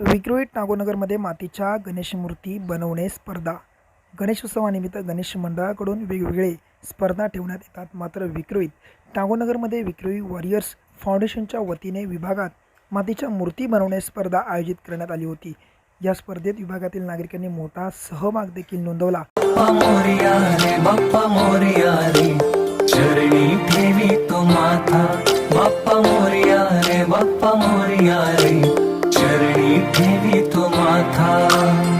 विक्रोळी टागोनगरमध्ये मातीच्या गणेश मूर्ती बनवणे स्पर्धा. गणेशोत्सवानिमित्त गणेश मंडळाकडून वेगवेगळे स्पर्धा ठेवण्यात येतात. मात्र विक्रोळीत टागोनगरमध्ये विक्रोळी वॉरियर्स फाउंडेशनच्या वतीने विभागात मातीच्या मूर्ती बनवणे स्पर्धा आयोजित करण्यात आली होती. या स्पर्धेत विभागातील नागरिकांनी मोठा सहभाग देखील नोंदवला. बाप्पा मोरिया रे. बाप्पा मोरया रे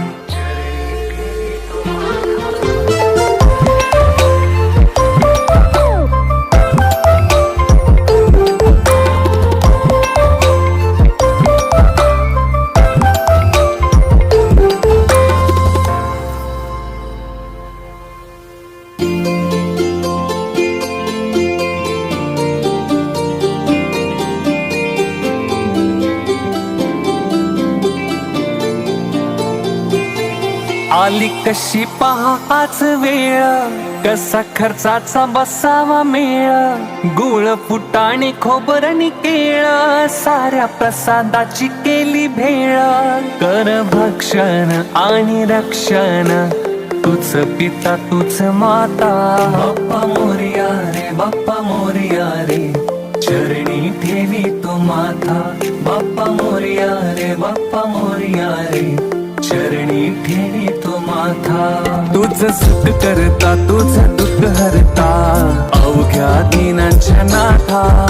आली कशी पहाच वेळ? कसा खर्चाचा बसावा मेळ? गुळ फुटाणे खोबरणी केळ? साऱ्या प्रसादाची केली भेळ? कर भक्षण आणि रक्षण. तुझ पिता तुझ माता. बाप्पा मोरया रे बाप्पा मोरया रे. चरणी ठेवी तो माता बाप्पा मोरया रे बाप्पा मोरिया रे. चरणी ठेवी तो माथा. तुझ सुख करता तुझ दुःख हरता. अवघ्या दिनांच्या नाथा.